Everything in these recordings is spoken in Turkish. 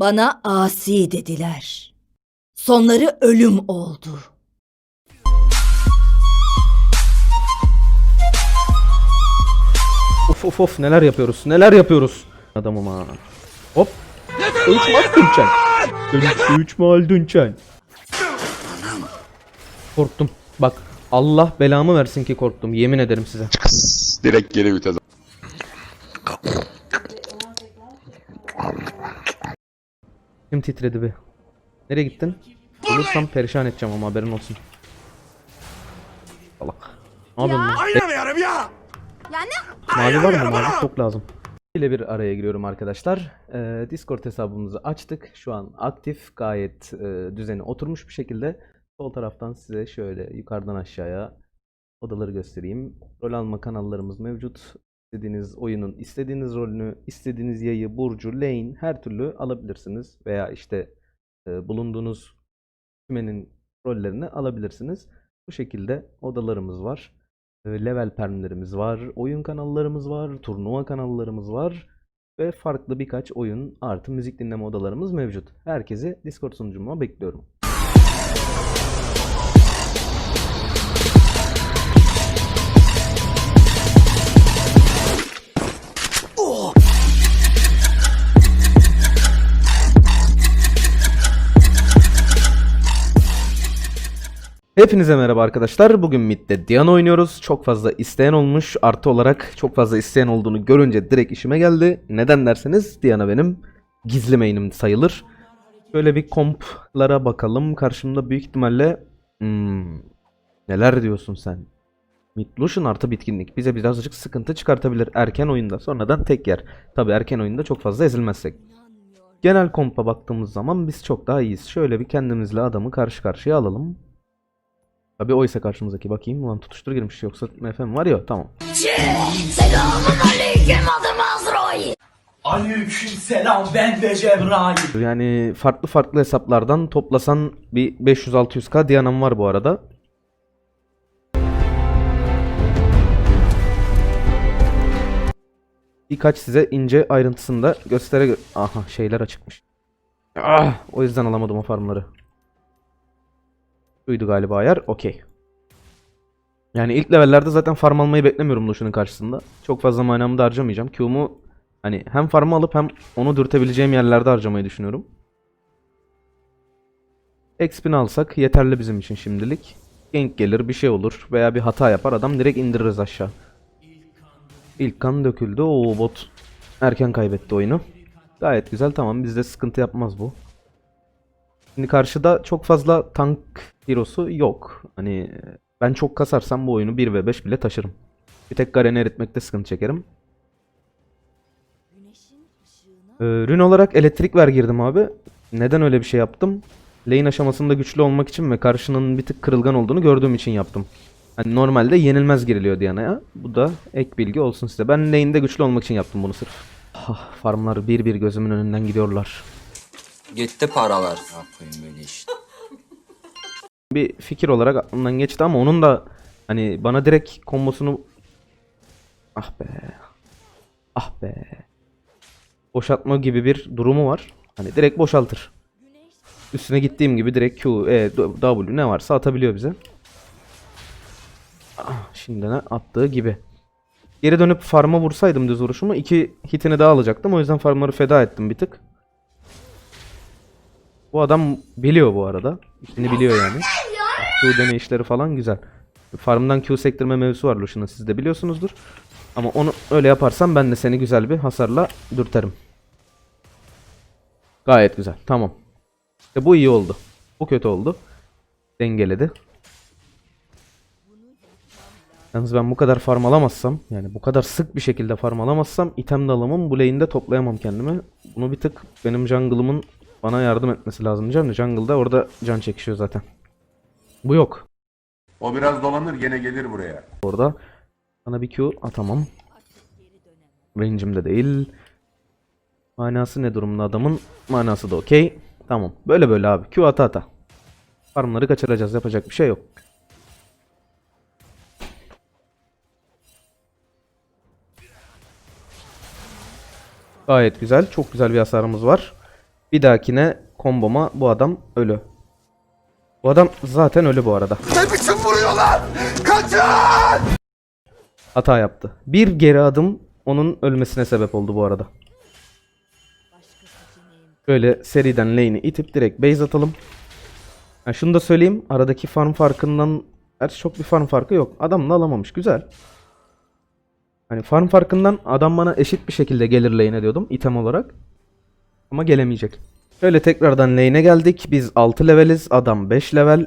Bana asi dediler. Sonları ölüm oldu. Of of of neler yapıyoruz neler yapıyoruz. Adamım ha. Hop. Üç mal dünçen. Üç mal dünçen. Korktum. Bak Allah belamı versin ki korktum. Yemin ederim size. Direkt geri vites. Kim titredi be? Nereye gittin? Olursam perişan edeceğim ama haberin olsun. Salak. Ne yapıyorsun lan? Oynamıyorum ya. Mavi var mı? Mavi çok lazım. ile bir araya giriyorum arkadaşlar. Ee, Discord hesabımızı açtık. Şu an aktif, gayet e, düzeni oturmuş bir şekilde. Sol taraftan size şöyle yukarıdan aşağıya odaları göstereyim. Rol alma kanallarımız mevcut. İstediğiniz oyunun istediğiniz rolünü, istediğiniz yayı, burcu, lane her türlü alabilirsiniz. Veya işte e, bulunduğunuz kümenin rollerini alabilirsiniz. Bu şekilde odalarımız var. E, level permlerimiz var, oyun kanallarımız var, turnuva kanallarımız var ve farklı birkaç oyun artı müzik dinleme odalarımız mevcut. Herkesi Discord sunucuma bekliyorum. Hepinize merhaba arkadaşlar. Bugün Mid'de Diana oynuyoruz. Çok fazla isteyen olmuş. Artı olarak çok fazla isteyen olduğunu görünce direkt işime geldi. Neden derseniz Diana benim gizli main'im sayılır. Şöyle bir komplara bakalım. Karşımda büyük ihtimalle hmm, neler diyorsun sen? Mid Lucian artı bitkinlik bize birazcık sıkıntı çıkartabilir erken oyunda. Sonradan tek yer. Tabi erken oyunda çok fazla ezilmezsek. Genel kompa baktığımız zaman biz çok daha iyiyiz. Şöyle bir kendimizle adamı karşı karşıya alalım. Tabii oysa karşımızdaki bakayım ulan tutuştur girmiş yoksa MFM var ya tamam. Aleykümselam ben de Cebrail. Yani farklı farklı hesaplardan toplasan bir 500-600k Diana'm var bu arada. Birkaç size ince ayrıntısını da göstere gö- Aha şeyler açıkmış. Ah, o yüzden alamadım o farmları. Şuydu galiba ayar. Okey. Yani ilk levellerde zaten farm almayı beklemiyorum Lucian'ın karşısında. Çok fazla manamı da harcamayacağım. Q'mu hani hem farmı alıp hem onu dürtebileceğim yerlerde harcamayı düşünüyorum. XP'ni alsak yeterli bizim için şimdilik. Gank gelir bir şey olur veya bir hata yapar adam direkt indiririz aşağı. İlk kan döküldü. O bot erken kaybetti oyunu. Gayet güzel tamam bizde sıkıntı yapmaz bu. Şimdi karşıda çok fazla tank hero'su yok. Hani ben çok kasarsam bu oyunu 1 ve 5 bile taşırım. Bir tek Garen'i eritmekte sıkıntı çekerim. Ee, rün olarak elektrik ver girdim abi. Neden öyle bir şey yaptım? Lane aşamasında güçlü olmak için ve karşının bir tık kırılgan olduğunu gördüğüm için yaptım. Hani normalde yenilmez giriliyor Diana'ya. Bu da ek bilgi olsun size. Ben lane'de güçlü olmak için yaptım bunu sırf. Ah, farmlar bir bir gözümün önünden gidiyorlar. Gitti paralar. Yapayım böyle işte. bir fikir olarak aklımdan geçti ama onun da hani bana direkt kombosunu ah be ah be boşaltma gibi bir durumu var. Hani direkt boşaltır. Üstüne gittiğim gibi direkt Q, E, W ne varsa atabiliyor bize. Ah, şimdi ne attığı gibi. Geri dönüp farma vursaydım düz vuruşumu iki hitini daha alacaktım. O yüzden farmları feda ettim bir tık. Bu adam biliyor bu arada. İşini biliyor yani. Q deneyişleri falan güzel. Farmdan Q sektirme mevzusu var Lucian'ın siz de biliyorsunuzdur. Ama onu öyle yaparsam ben de seni güzel bir hasarla dürterim. Gayet güzel. Tamam. İşte bu iyi oldu. Bu kötü oldu. Dengeledi. Yalnız ben bu kadar farm alamazsam yani bu kadar sık bir şekilde farm alamazsam item de alamam bu lane'de toplayamam kendimi. Bunu bir tık benim jungle'ımın bana yardım etmesi lazım diyeceğim de jungle'da orada can çekişiyor zaten. Bu yok. O biraz dolanır gene gelir buraya. Orada sana bir Q atamam. Range'imde değil. Manası ne durumda adamın? Manası da okey. Tamam. Böyle böyle abi. Q ata ata. Farmları kaçıracağız. Yapacak bir şey yok. Gayet güzel. Çok güzel bir hasarımız var. Bir dahakine komboma bu adam ölü. Bu adam zaten ölü bu arada. Ne biçim vuruyorlar? Kaçın! Hata yaptı. Bir geri adım onun ölmesine sebep oldu bu arada. Böyle seriden lane'i itip direkt base atalım. Ha şunu da söyleyeyim. Aradaki farm farkından Gerçi çok bir farm farkı yok. Adam da alamamış. Güzel. Hani farm farkından adam bana eşit bir şekilde gelir lane'e diyordum item olarak. Ama gelemeyecek. Şöyle tekrardan lane'e geldik. Biz 6 leveliz. Adam 5 level.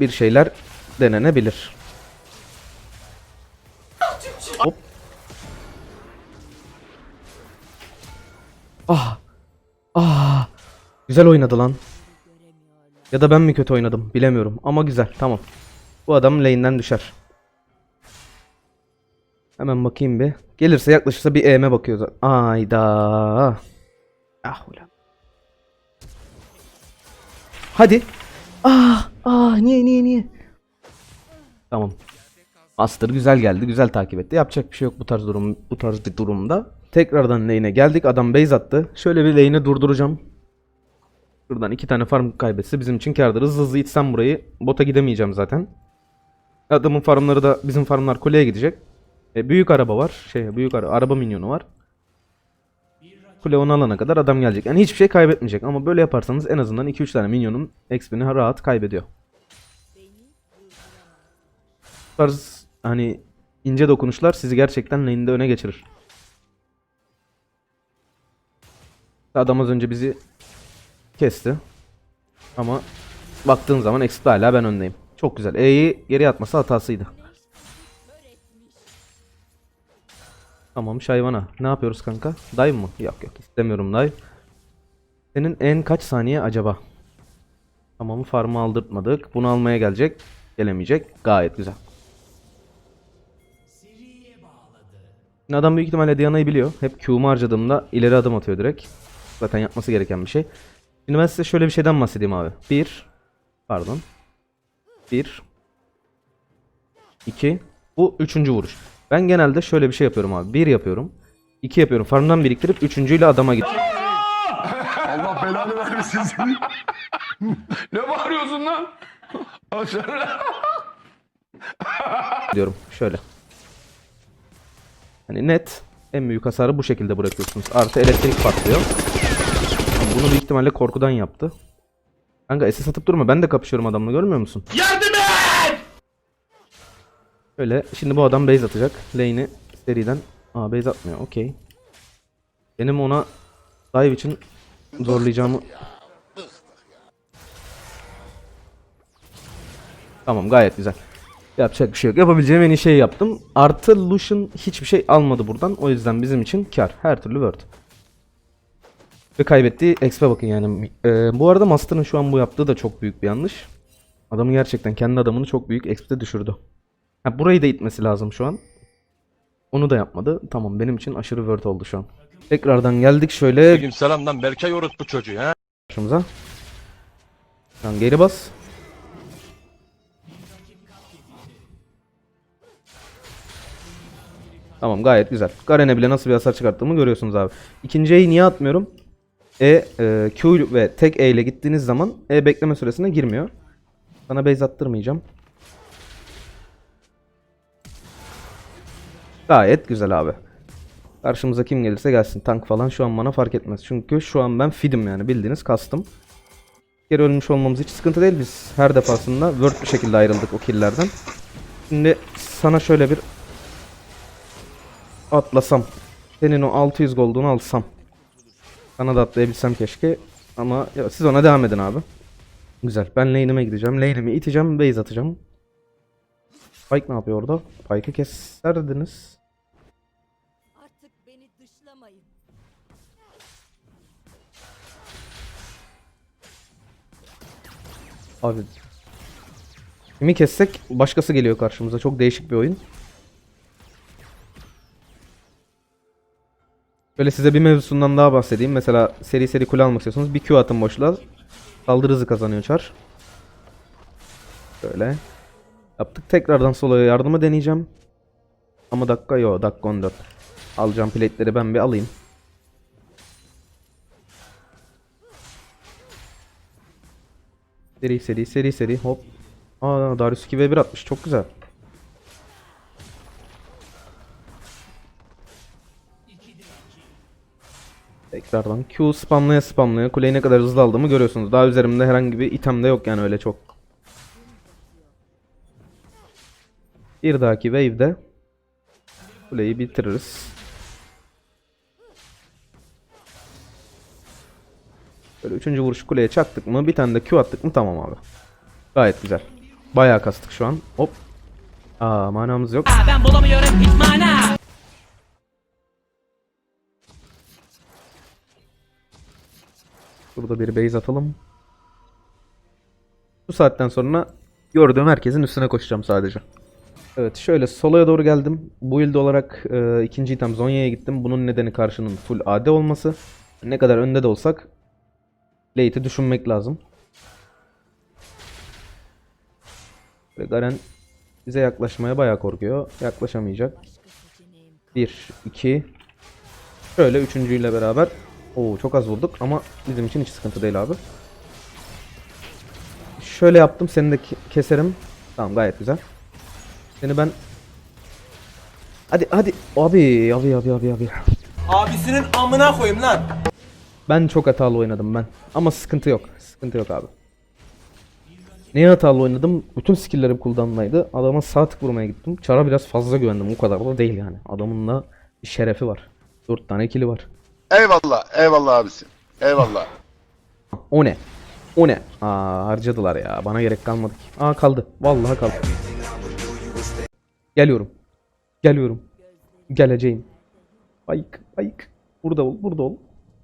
Bir şeyler denenebilir. Hop. Ah. Ah. Güzel oynadı lan. Ya da ben mi kötü oynadım bilemiyorum ama güzel tamam. Bu adam lane'den düşer. Hemen bakayım bir. Gelirse yaklaşırsa bir EM'e bakıyoruz. Ayda. Ah ulan. Hadi. Ah ah niye niye niye. Tamam. Master güzel geldi. Güzel takip etti. Yapacak bir şey yok bu tarz durum bu tarz bir durumda. Tekrardan lane'e geldik. Adam base attı. Şöyle bir lane'i durduracağım. Şuradan iki tane farm kaybetse bizim için kârdır. Hızlı hızlı itsem burayı. Bota gidemeyeceğim zaten. Adamın farmları da bizim farmlar kuleye gidecek. E, büyük araba var. Şey büyük ara araba minyonu var. Kule onu alana kadar adam gelecek. Yani hiçbir şey kaybetmeyecek ama böyle yaparsanız en azından 2-3 tane minyonun XP'ni rahat kaybediyor. Bu tarz hani ince dokunuşlar sizi gerçekten lane'de öne geçirir. Adam az önce bizi kesti. Ama baktığın zaman XP hala ben öndeyim. Çok güzel. E'yi geri atması hatasıydı. Tamam Şayvana. Ne yapıyoruz kanka? Dive mı? Yok yok istemiyorum dive. Senin en kaç saniye acaba? Tamam farmı aldırtmadık. Bunu almaya gelecek. Gelemeyecek. Gayet güzel. Şimdi Adam büyük ihtimalle Diana'yı biliyor. Hep Q'mu harcadığımda ileri adım atıyor direkt. Zaten yapması gereken bir şey. Şimdi ben size şöyle bir şeyden bahsedeyim abi. 1 Pardon. 1 2 Bu üçüncü vuruş. Ben genelde şöyle bir şey yapıyorum abi. 1 yapıyorum. 2 yapıyorum. Farmdan biriktirip üçüncüyle adama gidiyorum. Allah belanı vermesin seni. Ne bağırıyorsun lan? Aşağı. diyorum. Şöyle. Hani net en büyük hasarı bu şekilde bırakıyorsunuz. Artı elektrik patlıyor. Bunu büyük ihtimalle korkudan yaptı. Kanka SS atıp durma. Ben de kapışıyorum adamla görmüyor musun? Yardım et! Şöyle şimdi bu adam base atacak. Lane'i seriden. Aa base atmıyor. Okey. Benim ona dive için zorlayacağımı Tamam gayet güzel. Yapacak bir şey yok. Yapabileceğim en iyi şeyi yaptım. Artı Lucian hiçbir şey almadı buradan. O yüzden bizim için kar. Her türlü word. Ve kaybettiği XP bakın yani. Ee, bu arada Master'ın şu an bu yaptığı da çok büyük bir yanlış. Adamın gerçekten kendi adamını çok büyük XP'de düşürdü. Ha, burayı da itmesi lazım şu an. Onu da yapmadı. Tamam benim için aşırı word oldu şu an. Tekrardan geldik şöyle Aleyküm selam lan Berkay orospu çocuğu ha. karşımıza. Lan geri bas. Tamam gayet güzel. Garen'e bile nasıl bir hasar çıkarttığımı görüyorsunuz abi. İkinci E'yi niye atmıyorum? E, e, Q ve tek E ile gittiğiniz zaman E bekleme süresine girmiyor. Sana base attırmayacağım. Gayet güzel abi. Karşımıza kim gelirse gelsin. Tank falan şu an bana fark etmez. Çünkü şu an ben feed'im yani bildiğiniz kastım. Geri ölmüş olmamız hiç sıkıntı değil. Biz her defasında word bir şekilde ayrıldık o killlerden. Şimdi sana şöyle bir atlasam. Senin o 600 gold'unu alsam. Sana da atlayabilsem keşke. Ama ya siz ona devam edin abi. Güzel. Ben lane'ime gideceğim. Lane'imi iteceğim. Base atacağım. Pike ne yapıyor orada? Pike'ı keserdiniz. Abi. Kimi kessek başkası geliyor karşımıza. Çok değişik bir oyun. Böyle size bir mevzusundan daha bahsedeyim. Mesela seri seri kule almak istiyorsanız bir Q atın boşluğa. Saldırı hızı kazanıyor çar. Böyle. Yaptık. Tekrardan soloya yardımı deneyeceğim. Ama dakika yok. Dakika 14. Alacağım plate'leri ben bir alayım. Seri seri seri seri hop. Aa Darius 2v1 atmış çok güzel. Tekrardan Q spamlaya spamlaya kuleyi ne kadar hızlı aldığımı görüyorsunuz. Daha üzerimde herhangi bir item de yok yani öyle çok. Bir dahaki wave'de kuleyi bitiririz. Böyle üçüncü vuruş kuleye çaktık mı bir tane de Q attık mı tamam abi. Gayet güzel. Bayağı kastık şu an. Hop. Aa manamız yok. Ben bulamıyorum hiç mana. Burada bir base atalım. Bu saatten sonra gördüğüm herkesin üstüne koşacağım sadece. Evet şöyle soloya doğru geldim. Build olarak e, ikinci item Zonya'ya gittim. Bunun nedeni karşının full AD olması. Ne kadar önde de olsak late'i düşünmek lazım. Ve Garen bize yaklaşmaya bayağı korkuyor. Yaklaşamayacak. 1, 2. Şöyle üçüncüyle beraber. Oo çok az vurduk ama bizim için hiç sıkıntı değil abi. Şöyle yaptım seni de ke- keserim. Tamam gayet güzel. Seni ben Hadi hadi abi abi abi abi abi. Abisinin amına koyayım lan. Ben çok hatalı oynadım ben. Ama sıkıntı yok. Sıkıntı yok abi. Neye hatalı oynadım? Bütün skill'lerim cooldown'daydı. Adama sağ tık vurmaya gittim. Çara biraz fazla güvendim. O kadar da değil yani. Adamın da şerefi var. 4 tane kili var. Eyvallah, eyvallah abisi. Eyvallah. O ne? O ne? Aa harcadılar ya. Bana gerek kalmadı ki. Aa kaldı. Vallahi kaldı. Geliyorum. Geliyorum. Geleceğim. Ayık, ayık. Burada ol, burada ol.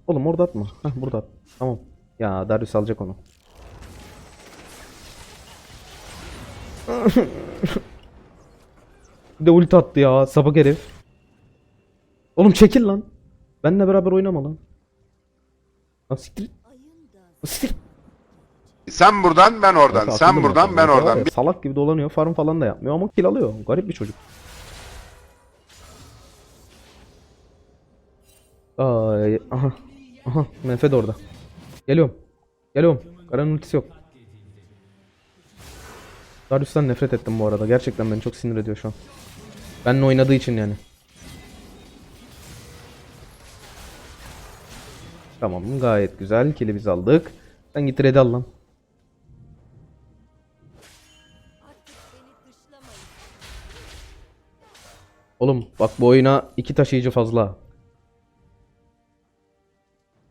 Oğlum orada atma. Hah burada at. Tamam. Ya Darius alacak onu. Bir de ulti attı ya. Sapık herif. Oğlum çekil lan. Benle beraber oynama lan. Lan siktir. Siktir. Sen buradan, ben oradan. Sen akıllı buradan, ben oradan. Ya, Salak gibi dolanıyor. Farm falan da yapmıyor ama kill alıyor. Garip bir çocuk. Ay, aha. Aha. Menfe de orada. Geliyorum. Geliyorum. Karanın ultisi yok. Darius'tan nefret ettim bu arada. Gerçekten beni çok sinir ediyor şu an. Benimle oynadığı için yani. Tamam gayet güzel. Kill'i biz aldık. Sen git red'i al lan. Oğlum bak bu oyuna iki taşıyıcı fazla.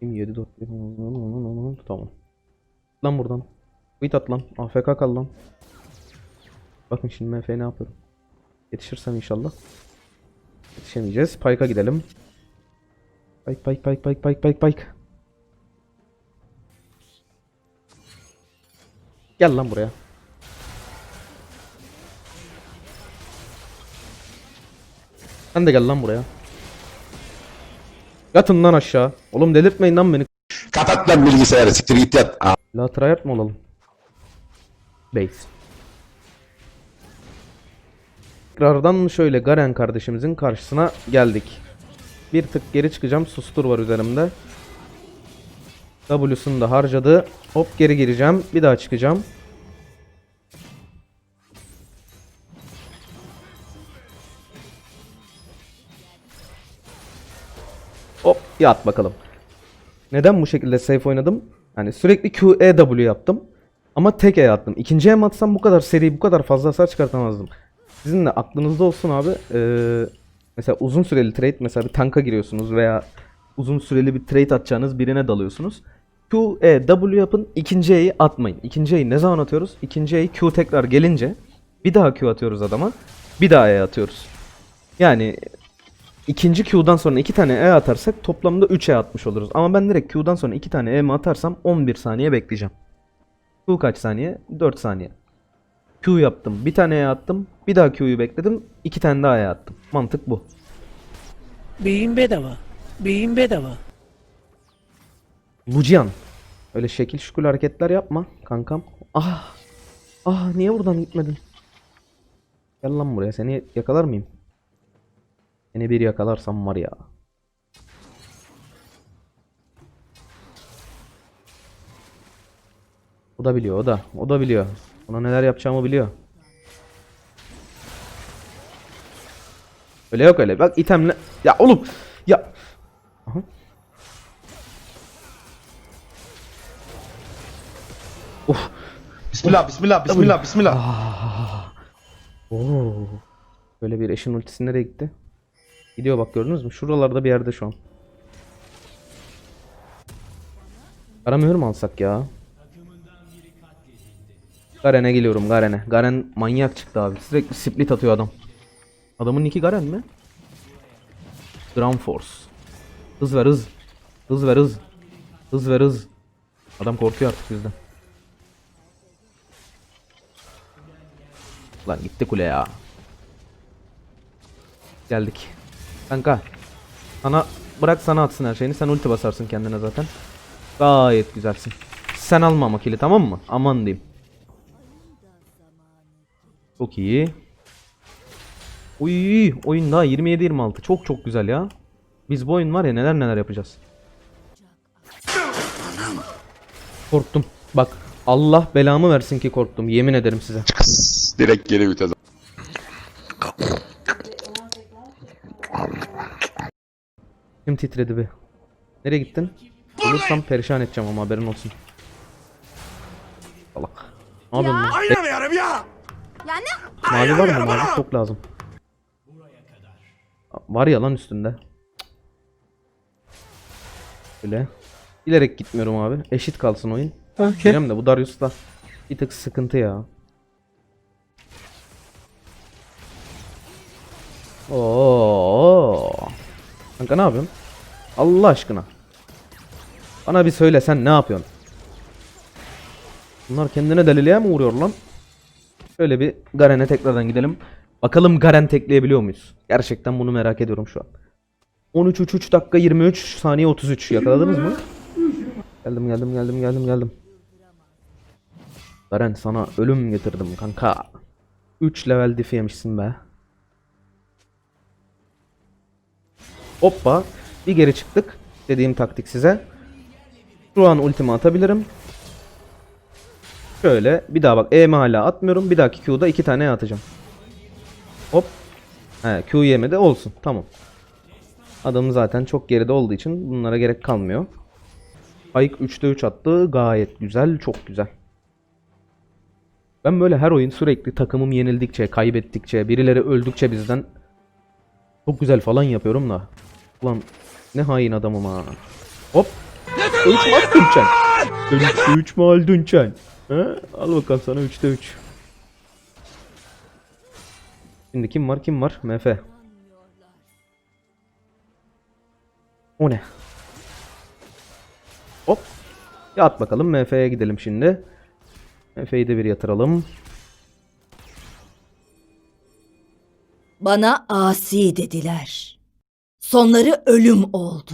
Kim 7 4 Tamam. Lan buradan. Quit at lan. AFK kal lan. Bakın şimdi MF ne yapıyorum. Yetişirsem inşallah. Yetişemeyeceğiz. Pike'a gidelim. Pike pike pike pike pike pike pike. Gel lan buraya. Sen de gel lan buraya. Yatın lan aşağı. Oğlum delirtmeyin lan beni. Kapat lan bilgisayarı, siktir git yat. La tryhard mı olalım? Base. Tekrardan şöyle Garen kardeşimizin karşısına geldik. Bir tık geri çıkacağım. Sustur var üzerimde. W'sunu da harcadı. Hop geri gireceğim. Bir daha çıkacağım. Hop yat bakalım. Neden bu şekilde safe oynadım? Hani sürekli Q, E, W yaptım. Ama tek E attım. İkinci E atsam bu kadar seri, bu kadar fazla hasar çıkartamazdım. Sizin de aklınızda olsun abi. Ee, mesela uzun süreli trade, mesela bir tanka giriyorsunuz veya uzun süreli bir trade atacağınız birine dalıyorsunuz. Q, E, W yapın, ikinci E'yi atmayın. İkinci E'yi ne zaman atıyoruz? İkinci E'yi Q tekrar gelince bir daha Q atıyoruz adama. Bir daha E atıyoruz. Yani ikinci Q'dan sonra iki tane E atarsak toplamda 3 E atmış oluruz. Ama ben direkt Q'dan sonra iki tane E mi atarsam 11 saniye bekleyeceğim. Q kaç saniye? 4 saniye. Q yaptım. Bir tane E attım. Bir daha Q'yu bekledim. iki tane daha E attım. Mantık bu. Beyin bedava. Beyin bedava. Lucian. Öyle şekil şükür hareketler yapma kankam. Ah. Ah niye buradan gitmedin? Gel lan buraya seni yakalar mıyım? Seni bir yakalarsam var ya. O da biliyor o da. O da biliyor. Ona neler yapacağımı biliyor. Öyle yok öyle. Bak itemle. Ya oğlum. Ya. Aha. Of. Bismillah, bismillah, bismillah, bismillah. Oo. Böyle bir eşin ultisi nereye gitti? Gidiyor bak gördünüz mü? Şuralarda bir yerde şu an. Aramıyorum alsak ya. Garen'e geliyorum Garen'e. Garen manyak çıktı abi. Sürekli split atıyor adam. Adamın nicki Garen mi? Ground Force. Hız ver hız. Hız ver hız. Hız ver hız. Adam korkuyor artık bizden. Lan gitti kule ya. Geldik. Kanka. Sana bırak sana atsın her şeyini. Sen ulti basarsın kendine zaten. Gayet güzelsin. Sen alma ama tamam mı? Aman diyeyim. Çok iyi. Uy, oyun daha 27-26. Çok çok güzel ya. Biz bu oyun var ya neler neler yapacağız. Korktum. Bak Allah belamı versin ki korktum. Yemin ederim size. Direkt geri vites. Kim titredi be? Nereye gittin? Olursam perişan edeceğim ama haberin olsun. Salak. Ne yapıyorsun lan? Oynamıyorum ya. Mavi var mı? Mavi çok lazım. Var ya lan üstünde. Böyle. Bilerek gitmiyorum abi. Eşit kalsın oyun. Bilmem de bu Darius'ta bir tık sıkıntı ya. Oo. Kanka ne yapıyorsun? Allah aşkına. Bana bir söyle sen ne yapıyorsun? Bunlar kendine deliliğe mi uğruyor lan? Şöyle bir Garen'e tekrardan gidelim. Bakalım Garen tekleyebiliyor muyuz? Gerçekten bunu merak ediyorum şu an. 13 3 3 dakika 23 saniye 33 yakaladınız mı? Geldim geldim geldim geldim geldim. Garen sana ölüm getirdim kanka. 3 level diff yemişsin be. Hoppa. Bir geri çıktık. Dediğim taktik size. Şu an ultimi atabilirim. Şöyle bir daha bak E'mi hala atmıyorum. Bir dahaki Q'da iki tane atacağım. Hop. He Q yemedi olsun. Tamam. Adam zaten çok geride olduğu için bunlara gerek kalmıyor. Ayık 3'te 3 attı. Gayet güzel. Çok güzel. Ben böyle her oyun sürekli takımım yenildikçe, kaybettikçe, birileri öldükçe bizden çok güzel falan yapıyorum da. Ulan ne hain adamım ha. Hop. Üç mal dünçen. Üçte üç mal dünçen. He? Al bakalım sana 3'te 3. Şimdi kim var kim var? MF. O ne? Hop. Yat bakalım MF'ye gidelim şimdi. MF'yi de bir yatıralım. Bana asi dediler. Sonları ölüm oldu.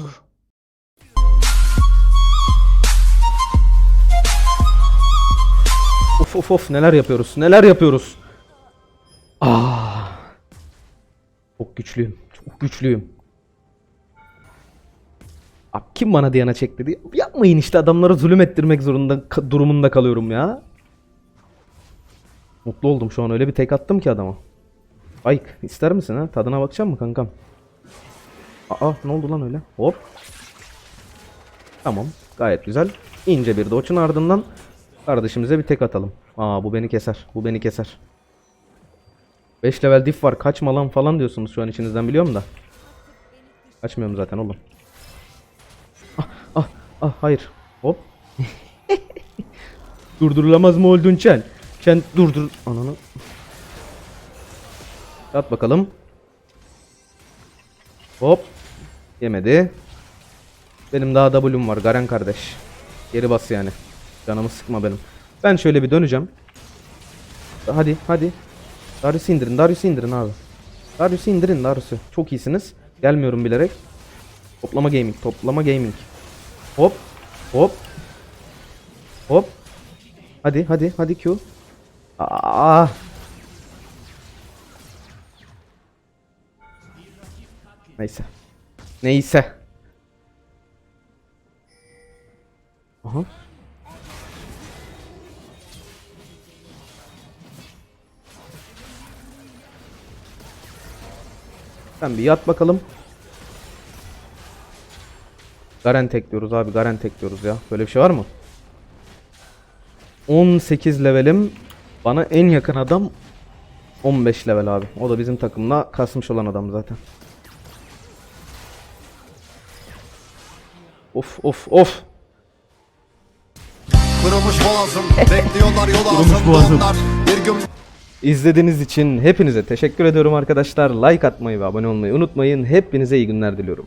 Of of of neler yapıyoruz neler yapıyoruz. Ah. Çok güçlüyüm. Çok güçlüyüm. Abi kim bana Diana çek dedi. Yapmayın işte adamlara zulüm ettirmek zorunda durumunda kalıyorum ya. Mutlu oldum şu an öyle bir tek attım ki adama. Ayık ister misin ha? Tadına bakacak mı kankam? Aa ne oldu lan öyle? Hop. Tamam gayet güzel. İnce bir doçun ardından kardeşimize bir tek atalım. Aa bu beni keser. Bu beni keser. 5 level diff var. Kaçma lan falan diyorsunuz şu an içinizden biliyorum da. Kaçmıyorum zaten oğlum. Ah ah ah hayır. Hop. Durdurulamaz mı oldun Çen? Çen durdur... Ananı. At bakalım. Hop. Yemedi. Benim daha W'm var Garen kardeş. Geri bas yani. Canımı sıkma benim. Ben şöyle bir döneceğim. Hadi hadi. Darius'u indirin Darius'u indirin abi. Darius'u indirin Darius'u. Çok iyisiniz. Gelmiyorum bilerek. Toplama gaming toplama gaming. Hop. Hop. Hop. Hadi hadi hadi Q. Aa. Neyse. Neyse. Aha. Sen bir yat bakalım. Garen tekliyoruz abi. Garen tekliyoruz ya. Böyle bir şey var mı? 18 levelim. Bana en yakın adam 15 level abi. O da bizim takımla kasmış olan adam zaten. Of of of. Kırılmış boğazım. Bekliyorlar yol ağzımda Bir gün İzlediğiniz için hepinize teşekkür ediyorum arkadaşlar. Like atmayı ve abone olmayı unutmayın. Hepinize iyi günler diliyorum.